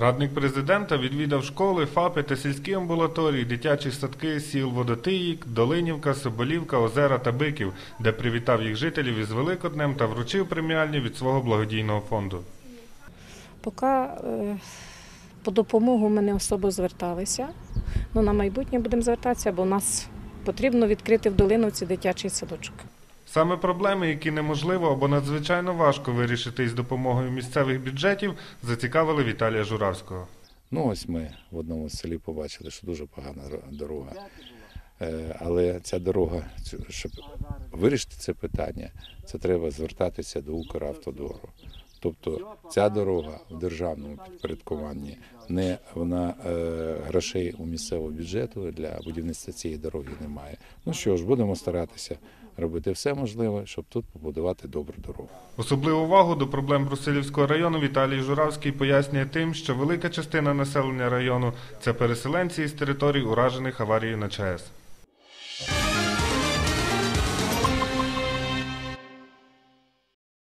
Радник президента відвідав школи, ФАПи та сільські амбулаторії, дитячі садки сіл Водотиїк, Долинівка, Соболівка, Озера та Биків, де привітав їх жителів із Великоднем та вручив преміальні від свого благодійного фонду. Поки е, по допомогу ми не особо зверталися. Ну, на майбутнє будемо звертатися, бо нас потрібно відкрити в Долиновці дитячий садочок. Саме проблеми, які неможливо або надзвичайно важко вирішити із допомогою місцевих бюджетів, зацікавили Віталія Журавського. Ну, ось ми в одному селі побачили, що дуже погана дорога. Е, Але ця дорога, щоб вирішити це питання, це треба звертатися до Укравтодору. Тобто ця дорога в державному підпорядкуванні не вона е, грошей у місцевого бюджету для будівництва цієї дороги немає. Ну що ж, будемо старатися робити все можливе, щоб тут побудувати добру дорогу. Особливу увагу до проблем Брусилівського району Віталій Журавський пояснює тим, що велика частина населення району це переселенці із територій, уражених аварією на ЧАЕС.